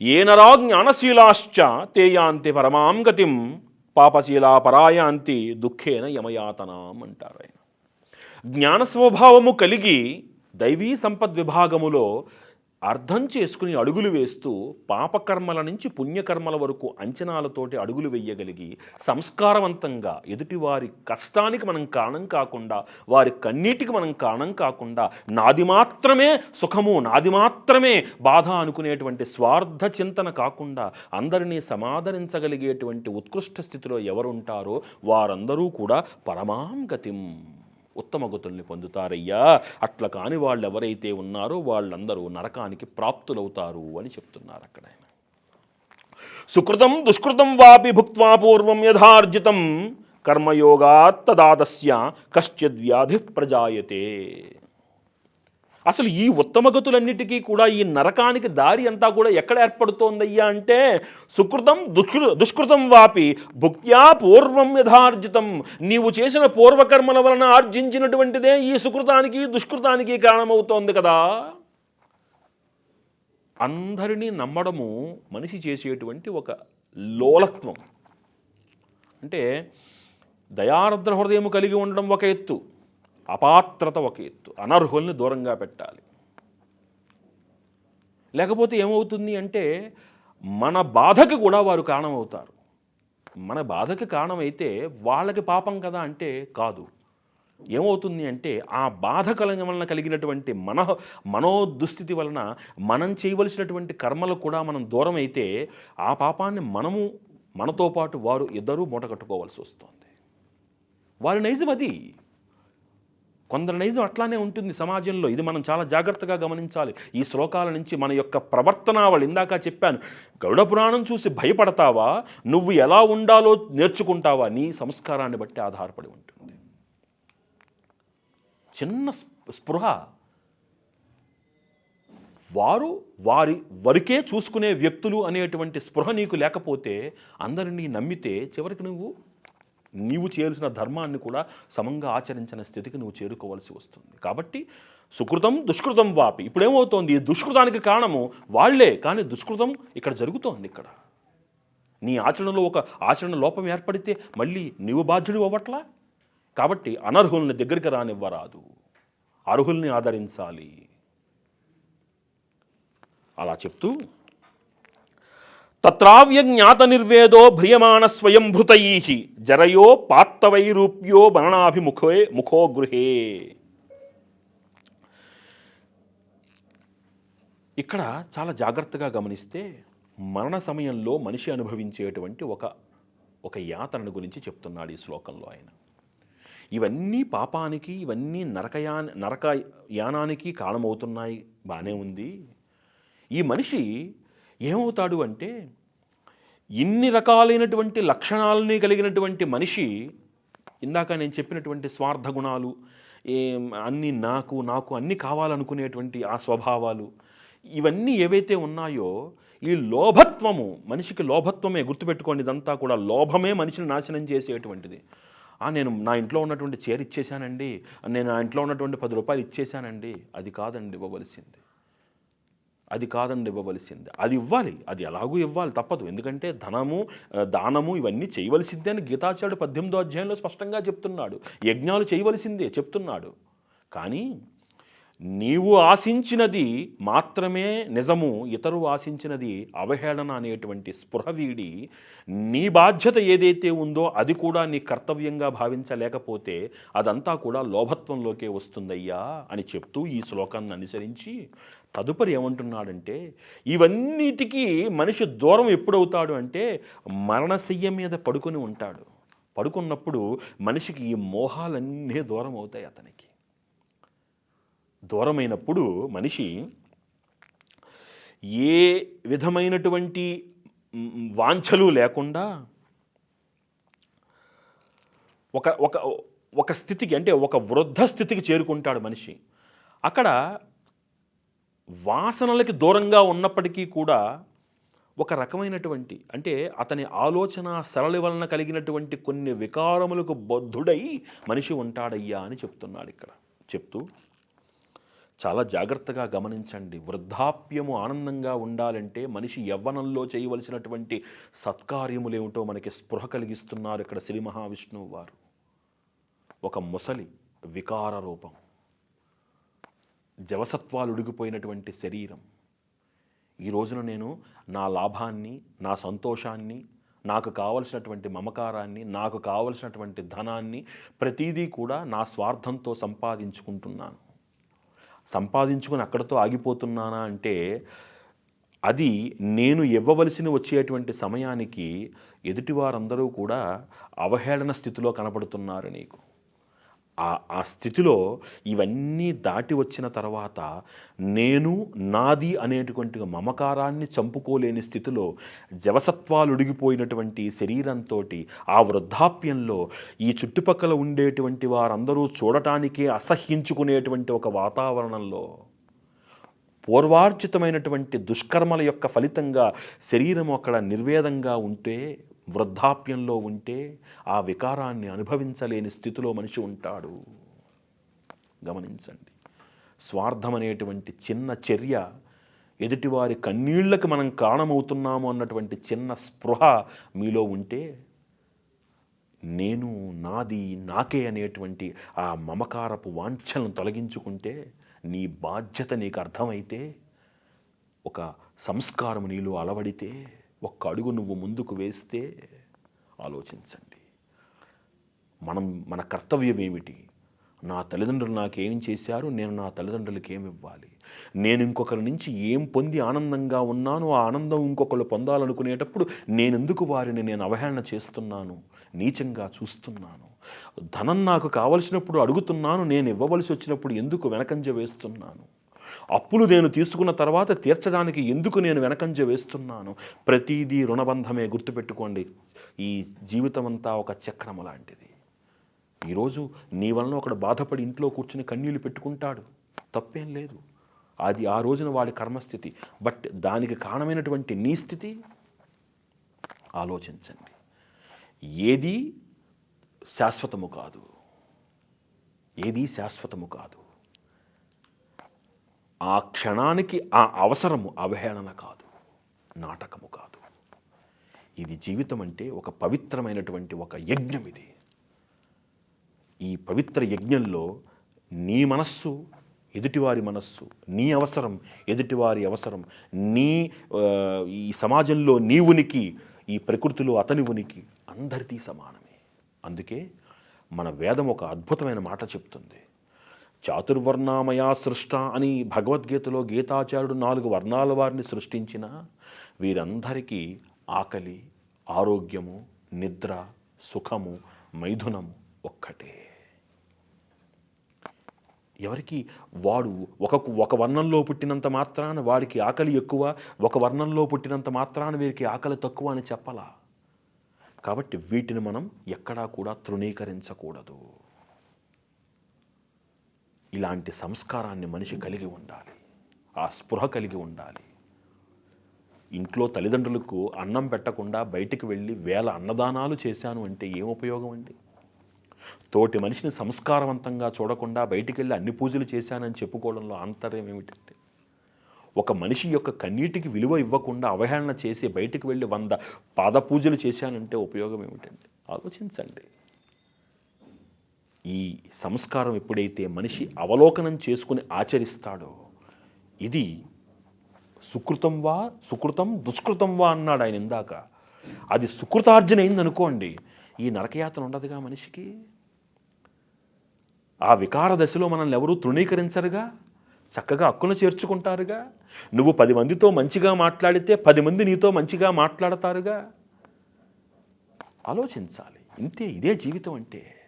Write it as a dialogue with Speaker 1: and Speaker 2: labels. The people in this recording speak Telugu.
Speaker 1: ఏనరా జ్ఞానశీలాశ్చ తేయాంతి పరమాం గతిం పాపశీలా పరాయాంతి దుఃఖేన యమయాతనాం అంటారు ఆయన. జ్ఞాన స్వభావము కలిగి దైవీ సంపద్ విభాగములో అర్థం చేసుకుని అడుగులు వేస్తూ పాపకర్మల నుంచి పుణ్యకర్మల వరకు అంచనాలతోటి అడుగులు వేయగలిగి సంస్కారవంతంగా ఎదుటివారి కష్టానికి మనం కారణం కాకుండా వారి కన్నీటికి మనం కారణం కాకుండా నాది మాత్రమే సుఖము నాది మాత్రమే బాధ అనుకునేటువంటి స్వార్థ చింతన కాకుండా అందరినీ సమాదరించగలిగేటువంటి ఉత్కృష్ట స్థితిలో ఎవరుంటారో వారందరూ కూడా పరమాం గతిం. ఉత్తమ గతుల్ని పొందుతారయ్యా. అట్లా కాని వాళ్ళు ఎవరైతే ఉన్నారో వాళ్ళందరూ నరకానికి ప్రాప్తులవుతారు అని చెప్తున్నారు అక్కడ ఆయన సుకృతం దుష్కృతం వాపి భుక్వా పూర్వం యథార్జితం. కర్మయోగాత్ తదాదస్య కశ్చిద్వ్యాధి ప్రజాయతే అసలు ఈ ఉత్తమ గతులన్నిటికీ కూడా ఈ నరకానికి దారి అంతా కూడా ఎక్కడ ఏర్పడుతోందయ్యా అంటే సుకృతం దుష్కృ దుష్కృతం వాపి భుక్త్యా పూర్వం యథార్జితం. నీవు చేసిన పూర్వకర్మల వలన ఆర్జించినటువంటిదే ఈ సుకృతానికి దుష్కృతానికి కారణమవుతోంది కదా. అందరినీ నమ్మడము మనిషి చేసేటువంటి ఒక లోలత్వం. అంటే దయారద్ర హృదయం కలిగి ఉండడం ఒక ఎత్తు. అపాత్రత ఒక ఎత్తు. అనర్హుల్ని దూరంగా పెట్టాలి. లేకపోతే ఏమవుతుంది అంటే మన బాధకి కూడా వారు కారణమవుతారు. మన బాధకి కారణమైతే వాళ్ళకి పాపం కదా అంటే కాదు. ఏమవుతుంది అంటే ఆ బాధ కలగ వలన కలిగినటువంటి మన మనోదుస్థితి వలన మనం చేయవలసినటువంటి కర్మలు కూడా మనం దూరం అయితే ఆ పాపాన్ని మనము మనతో పాటు వారు ఇద్దరూ మూట కట్టుకోవాల్సి వస్తుంది. వారి నైజం అది. కొందరి నైజం అట్లానే ఉంటుంది సమాజంలో. ఇది మనం చాలా జాగ్రత్తగా గమనించాలి. ఈ శ్లోకాల నుంచి మన యొక్క ప్రవర్తనావళి ఇందాక చెప్పాను. గరుడ పురాణం చూసి భయపడతావా? నువ్వు ఎలా ఉండాలో నేర్చుకుంటావా? నీ సంస్కారాన్ని బట్టి ఆధారపడి ఉంటుంది. చిన్న స్పృహ. వారు వారి వరకే చూసుకునే వ్యక్తులు అనేటువంటి స్పృహ నీకు లేకపోతే అందరినీ నమ్మితే చివరికి నువ్వు నీవు చేయాల్సిన ధర్మాన్ని కూడా సమంగా ఆచరించిన స్థితికి నువ్వు చేరుకోవాల్సి వస్తుంది. కాబట్టి సుకృతం దుష్కృతం వాపి. ఇప్పుడేమవుతోంది? దుష్కృతానికి కారణము వాళ్ళే కానీ దుష్కృతం ఇక్కడ జరుగుతోంది ఇక్కడ. నీ ఆచరణలో ఒక ఆచరణ లోపం ఏర్పడితే మళ్ళీ నీవు బాధ్యుడు అవ్వట్లా? కాబట్టి అనర్హుల్ని దగ్గరికి రానివ్వరాదు. అర్హుల్ని ఆదరించాలి. అలా చెప్తూ తత్రావ్యజ్ఞాత నిర్వేదో భ్రియమాణ స్వయంభృతై జరయో పాత్తవైరూప్యో బననాభిముఖే ముఖో గృహే. ఇక్కడ చాలా జాగ్రత్తగా గమనిస్తే మరణ సమయంలో మనిషి అనుభవించేటువంటి ఒక ఒక యాతనను గురించి చెప్తున్నాడు ఈ శ్లోకంలో ఆయన. ఇవన్నీ పాపానికి ఇవన్నీ నరకయా నరక యానానికి కారణమవుతున్నాయి బాగానే ఉంది. ఈ మనిషి ఏమవుతాడు అంటే ఇన్ని రకాలైనటువంటి లక్షణాలని కలిగినటువంటి మనిషి ఇందాక నేను చెప్పినటువంటి స్వార్థ గుణాలు ఏం అన్నీ నాకు నాకు అన్నీ కావాలనుకునేటువంటి ఆ స్వభావాలు ఇవన్నీ ఏవైతే ఉన్నాయో ఈ లోభత్వము మనిషికి లోభత్వమే గుర్తుపెట్టుకోండి ఇదంతా కూడా లోభమే మనిషిని నాశనం చేసేటువంటిది. నేను నా ఇంట్లో ఉన్నటువంటి చీర ఇచ్చేశానండి నేను నా ఇంట్లో ఉన్నటువంటి పది రూపాయలు ఇచ్చేశానండి అది కాదండి ఇవ్వవలసింది. అది కాదండి ఇవ్వవలసింది. అది ఇవ్వాలి. అది ఎలాగూ ఇవ్వాలి. తప్పదు. ఎందుకంటే ధనము దానము ఇవన్నీ చేయవలసిందే అని గీతాచార్యుడు పద్దెనిమిదో అధ్యాయంలో స్పష్టంగా చెప్తున్నాడు. యజ్ఞాలు చేయవలసిందే చెప్తున్నాడు. కానీ నీవు ఆశించినది మాత్రమే నిజము ఇతరు ఆశించినది అవహేళన అనేటువంటి స్పృహ వీడి నీ బాధ్యత ఏదైతే ఉందో అది కూడా నీ కర్తవ్యంగా భావించలేకపోతే అదంతా కూడా లోభత్వంలోకే వస్తుందయ్యా అని చెప్తూ ఈ శ్లోకాన్ని అనుసరించి తదుపరి ఏమంటున్నాడంటే ఇవన్నిటికీ మనిషి దూరం ఎప్పుడవుతాడు అంటే మరణశయ్య మీద పడుకొని ఉంటాడు. పడుకున్నప్పుడు మనిషికి ఈ మోహాలన్నీ దూరం అవుతాయి అతనికి. దూరమైనప్పుడు మనిషి ఏ విధమైనటువంటి వాంఛలు లేకుండా ఒక ఒక ఒక స్థితికి అంటే ఒక వృద్ధ స్థితికి చేరుకుంటాడు మనిషి. అక్కడ వాసనలకి దూరంగా ఉన్నప్పటికీ కూడా ఒక రకమైనటువంటి అంటే అతని ఆలోచన సరళి వలన కలిగినటువంటి కొన్ని వికారములకు బద్ధుడై మనిషి ఉంటాడయ్యా అని చెప్తున్నాడు ఇక్కడ. చెప్తూ చాలా జాగ్రత్తగా గమనించండి. వృద్ధాప్యము ఆనందంగా ఉండాలంటే మనిషి యవ్వనంలో చేయవలసినటువంటి సత్కార్యములేమిటో మనకి స్పృహ కలిగిస్తున్నారు ఇక్కడ శ్రీ మహావిష్ణువు వారు. ఒక ముసలి వికార రూపం. జవసత్వాలు ఉడిగిపోయినటువంటి శరీరం. ఈ రోజున నేను నా లాభాన్ని నా సంతోషాన్ని నాకు కావలసినటువంటి మమకారాన్ని నాకు కావలసినటువంటి ధనాన్ని ప్రతిదీ కూడా నా స్వార్థంతో సంపాదించుకుంటున్నాను. సంపాదించుకుని అక్కడతో ఆగిపోతున్నానా అంటే అది నేను ఇవ్వవలసిన వచ్చేటువంటి సమయానికి ఎదుటివారందరూ కూడా అవహేళన స్థితిలో కనపడుతున్నారు నీకు. ఆ ఆ స్థితిలో ఇవన్నీ దాటి వచ్చిన తర్వాత నేను నాది అనేటువంటి మమకారాన్ని చంపుకోలేని స్థితిలో జవసత్వాలు ఉడిగిపోయినటువంటి శరీరంతో ఆ వృద్ధాప్యంలో ఈ చుట్టుపక్కల ఉండేటువంటి వారందరూ చూడటానికే అసహ్యించుకునేటువంటి ఒక వాతావరణంలో పూర్వార్జితమైనటువంటి దుష్కర్మల యొక్క ఫలితంగా శరీరం అక్కడ నిర్వేదంగా ఉంటే వృద్ధాప్యంలో ఉంటే ఆ వికారాన్ని అనుభవించలేని స్థితిలో మనిషి ఉంటాడు. గమనించండి. స్వార్థం అనేటువంటి చిన్న చర్య ఎదుటివారి కన్నీళ్ళకు మనం కారణమవుతున్నాము అన్నటువంటి చిన్న స్పృహ మీలో ఉంటే నేను నాది నాకే అనేటువంటి ఆ మమకారపు వాంఛలను తొలగించుకుంటే నీ బాధ్యత నీకు అర్థమైతే ఒక సంస్కారం నీలో అలవడితే ఒక్క అడుగు నువ్వు ముందుకు వేస్తే ఆలోచించండి. మనం మన కర్తవ్యం ఏమిటి? నా తల్లిదండ్రులు నాకేం చేశారు? నేను నా తల్లిదండ్రులకి ఏమి ఇవ్వాలి? నేను ఇంకొకరి నుంచి ఏం పొంది ఆనందంగా ఉన్నాను? ఆ ఆనందం ఇంకొకరు పొందాలనుకునేటప్పుడు నేనెందుకు వారిని నేను అవహేళన చేస్తున్నాను? నీచంగా చూస్తున్నాను. ధనం నాకు కావలసినప్పుడు అడుగుతున్నాను నేను ఇవ్వవలసి వచ్చినప్పుడు ఎందుకు వెనకంజ వేస్తున్నాను? అప్పులు నేను తీసుకున్న తర్వాత తీర్చడానికి ఎందుకు నేను వెనకంజ వేస్తున్నాను? ప్రతిదీ రుణబంధమే గుర్తుపెట్టుకోండి. ఈ జీవితం అంతా ఒక చక్రము లాంటిది. ఈరోజు నీ వలన ఒకడు బాధపడి ఇంట్లో కూర్చుని కన్నీళ్ళు పెట్టుకుంటాడు. తప్పేం లేదు. అది ఆ రోజున వాడి కర్మస్థితి. బట్ దానికి కారణమైనటువంటి నీ స్థితి? ఆలోచించండి. ఏది శాశ్వతము కాదు. ఏది శాశ్వతము కాదు. ఆ క్షణానికి ఆ అవసరము అవహేళన కాదు నాటకము కాదు. ఇది జీవితం అంటే ఒక పవిత్రమైనటువంటి ఒక యజ్ఞం ఇది. ఈ పవిత్ర యజ్ఞంలో నీ మనస్సు ఎదుటివారి మనస్సు నీ అవసరం ఎదుటివారి అవసరం నీ ఈ సమాజంలో నీ ఉనికి ఈ ప్రకృతిలో అతని ఉనికి అందరికీ సమానమే. అందుకే మన వేదం ఒక అద్భుతమైన మాట చెప్తుంది. చాతుర్వర్ణామయా సృష్ట అని భగవద్గీతలో గీతాచార్యుడు నాలుగు వర్ణాల వారిని సృష్టించిన వీరందరికీ ఆకలి ఆరోగ్యము నిద్ర సుఖము మైథునము ఒక్కటే. ఎవరికి వాడు ఒక ఒక వర్ణంలో పుట్టినంత మాత్రాన వాడికి ఆకలి ఎక్కువ ఒక వర్ణంలో పుట్టినంత మాత్రాన వీరికి ఆకలి తక్కువ అని చెప్పాలా? కాబట్టి వీటిని మనం ఎక్కడా కూడా తృణీకరించకూడదు. ఇలాంటి సంస్కారాన్ని మనిషి కలిగి ఉండాలి. ఆ స్పృహ కలిగి ఉండాలి. ఇంట్లో తల్లిదండ్రులకు అన్నం పెట్టకుండా బయటికి వెళ్ళి వేల అన్నదానాలు చేశాను అంటే ఏం ఉపయోగం అండి? తోటి మనిషిని సంస్కారవంతంగా చూడకుండా బయటికి వెళ్ళి అన్ని పూజలు చేశానని చెప్పుకోవడంలో ఆంతర్యం ఏమిటంటే ఒక మనిషి యొక్క కన్నీటికి విలువ ఇవ్వకుండా అవహేళన చేసి బయటికి వెళ్ళి వంద పాద పూజలు చేశానంటే ఉపయోగం ఏమిటండి? ఆలోచించండి. ఈ సంస్కారం ఎప్పుడైతే మనిషి అవలోకనం చేసుకుని ఆచరిస్తాడో ఇది సుకృతం వా సుకృతం దుష్కృతం వా అన్నాడు ఆయన ఇందాక. అది సుకృతార్జన అయిందనుకోండి ఈ నరకయాతన ఉండదుగా మనిషికి? ఆ వికార దశలో మనల్ని ఎవరూ తృణీకరించరుగా? చక్కగా హక్కును చేర్చుకుంటారుగా? నువ్వు పది మందితో మంచిగా మాట్లాడితే పది మంది నీతో మంచిగా మాట్లాడతారుగా? ఆలోచించాలి. ఇంతే ఇదే జీవితం అంటే.